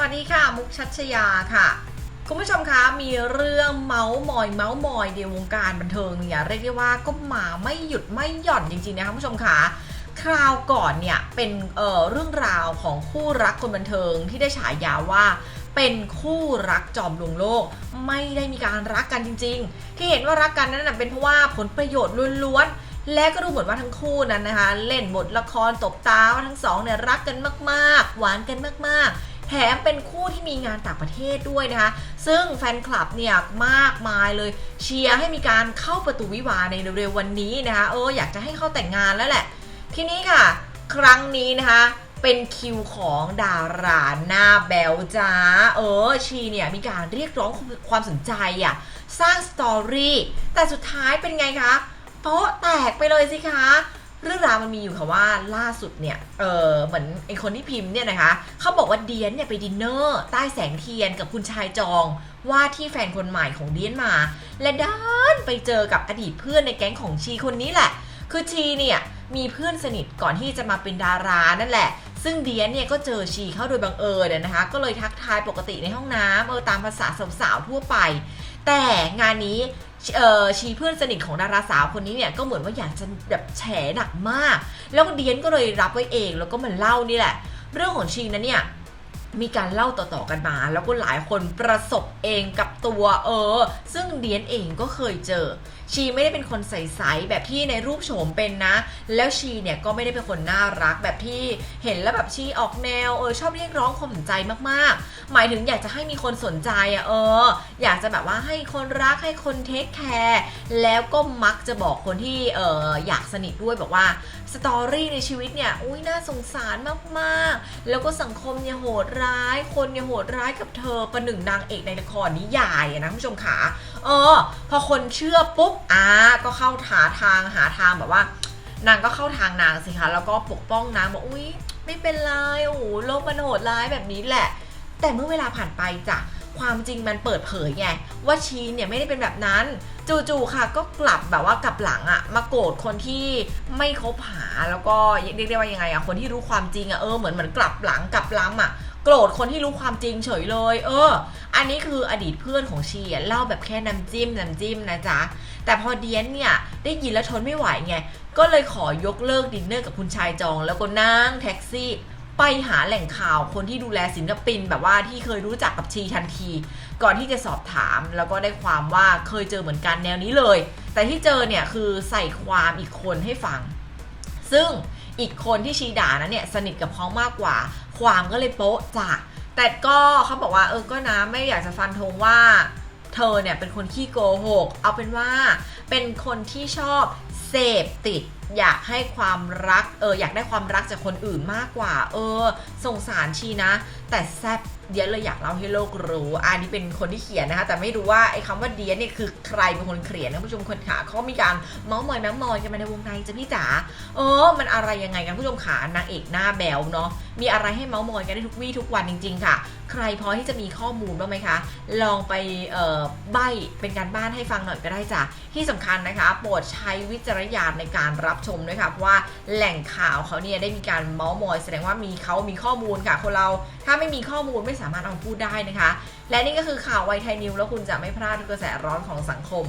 วัสดีค่ะ มุกชัชยาค่ะ คุณผู้ชมคะมีเรื่องเมาส์มอยเมาส์มอยในวงการบันเทิงเนี่ยเรียกได้ว่าก็มาไม่หยุดไม่หย่อนจริงๆนะคะคุณผู้ชมคะคราวก่อนเนี่ยเป็นเเรื่องราวของคู่รักคนบันเทิงที่ได้ฉายาว่าเป็นคู่รักจอมลวงโลก ไม่ได้มีการรักกันจริง ๆ ที่เห็นว่ารักกันนั้นเป็นเพราะว่าผลประโยชน์ล้วนๆและก็ดูเหมือนว่าทั้งคู่นั้นนะคะ เล่นบทละครตบตาว่าทั้งสองเนี่ยรักกันมากๆ หวานกันมากๆ แถมเป็นคู่ที่มีงานต่างประเทศด้วยนะคะ ซึ่งแฟนคลับเนี่ยมากมายเลยเชียร์ให้มีการเข้าประตูวิวาในเร็วๆวันนี้นะคะเอออยากจะให้เข้าแต่งงานแล้วแหละ ทีนี้ค่ะ ครั้งนี้นะคะเป็นคิวของดาราหน้าแบลจ้า เออ ชีเนี่ย มีการเรียกร้องความสนใจอะสร้างสตอรี่ แต่สุดท้ายเป็นไงคะโป๊ะแตกไปเลยสิคะ เรื่องราวมันมีอยู่ค่ะว่าล่าสุดเนี่ย เออเหมือนไอคนที่พิมพ์เนี่ยนะคะเขาบอกว่าเดียนเนี่ยไปดินเนอร์ใต้แสงเทียนกับคุณชายจอง ว่าที่แฟนคนใหม่ของเดียนมา และด้านไปเจอกับอดีตเพื่อนในแก๊งของชีคนนี้แหละ คือชีเนี่ยมีเพื่อนสนิทก่อนที่จะมาเป็นดารานั่นแหละ ซึ่งเดียนเนี่ยก็เจอชีเข้าโดยบังเอิญนะคะ ก็เลยทักทายปกติในห้องน้ำเออตามภาษาสาวๆทั่วไป แต่งานนี้ เออชีเพื่อนสนิทของดาราสาวคนนี้เนี่ยก็เหมือนว่าอยากจะแบบแฉหนักมาก แล้วเดียนก็เลยรับไว้เองแล้วก็มันเล่านี่แหละ เรื่องของชีนั้นเนี่ยมีการเล่าต่อๆกันมา แล้วก็หลายคนประสบเองกับตัวเออ ซึ่งเดียนเองก็เคยเจอ ชีไม่ได้เป็นคนใสๆแบบที่ในรูปโฉมเป็นนะ แล้วชีเนี่ยก็ไม่ได้เป็นคนน่ารักแบบที่เห็นแล้วแบบชีออกแนวเออชอบเรียกร้องความสนใจมากๆ หมายถึงอยากจะให้มีคนสนใจอะเออ อยากจะแบบว่าให้คนรักให้คนเทคแคร์แล้วก็มักจะบอกคนที่เอออยากสนิทด้วยบอกว่าสตอรี่ในชีวิตเนี่ยอุ้ยน่าสงสารมากๆ แล้วก็สังคมเนี่ยโหดร้าย คนเนี่ยโหดร้ายกับเธอประหนึ่งนางเอกในละครนิยายนะคุณผู้ชมขาเออ พอคนเชื่อปุ๊บอ่าก็เข้าหาทางหาทางแบบว่า นางก็เข้าทางนางสิคะแล้วก็ปกป้องนางบอกอุ้ยไม่เป็นไรโอ้โหโลกมันโหดร้ายแบบนี้แหละ แต่เมื่อเวลาผ่านไปจ้ะความจริงมันเปิดเผยไงว่าชีนเนี่ยไม่ได้เป็นแบบนั้น จู่ๆค่ะ ก็กลับแบบว่ากลับหลังอะมาโกรธคนที่ไม่คบหาแล้วก็เรียกได้ว่ายังไงอะคนที่รู้ความจริงอะเออเหมือนเหมือนกลับหลังกลับล้ำอะโกรธคนที่รู้ความจริงเฉยเลย เออ อันนี้คืออดีตเพื่อนของชีอะเล่าแบบแค่น้ำจิ้มน้ำจิ้มนะจ๊ะ แต่พอเดียนเนี่ยได้ยินแล้วทนไม่ไหวไง ก็เลยขอยกเลิกดินเนอร์กับคุณชายจอง แล้วก็นั่งแท็กซี่ไปหาแหล่งข่าวคนที่ดูแลศิลปินแบบว่าที่เคยรู้จักกับชีทันที ก่อนที่จะสอบถามแล้วก็ได้ความว่าเคยเจอเหมือนกันแนวนี้เลย แต่ที่เจอเนี่ยคือใส่ความอีกคนให้ฟัง ซึ่งอีกคนที่ชีด่านั้นเนี่ยสนิทกับเขามากกว่า ความก็เลยโป๊ะจ้ะแต่ก็เขาบอกว่าเออก็นะไม่อยากจะฟันธงว่า เธอเนี่ยเป็นคนขี้โกหก เอาเป็นว่าเป็นคนที่ชอบเสพติด อยากให้ความรักเอออยากได้ความรักจากคนอื่นมากกว่า เออสงสารชีนะ แต่แซบเดียนเลยอยากเล่าให้โลกรู้ อันนี้เป็นคนที่เขียนนะคะ แต่ไม่รู้ว่าไอ้คำว่าเดียนเนี่ยคือใครเป็นคนเขียนนะผู้ชมคนขาเขามีการเมาส์มอยแม้มอยกันมาในวงในจ้ะพี่จ๋า เออ มันอะไรยังไงกันผู้ชมขานางเอกหน้าแบวเนาะ มีอะไรให้เมาส์มอยกันได้ทุกวี่ทุกวันจริง ๆ ค่ะ ใครพอที่จะมีข้อมูลบ้างไหมคะ ลองไปเออใบเป็นการบ้านให้ฟังหน่อยก็ได้จ้ะ ที่สำคัญนะคะ โปรดใช้วิจารณญาณในการรับชมด้วยค่ะเพราะว่าแหล่งข่าวเขาเนี่ยได้มีการเมาส์มอย แสดงว่ามีเขามีข้อมูลค่ะ คนเราถ้าไม่มีข้อมูลไม่สามารถเอาพูดได้นะคะ และนี่ก็คือข่าวไวไทยนิวแล้วคุณจะไม่พลาดทุกกระแสร้อนของสังคม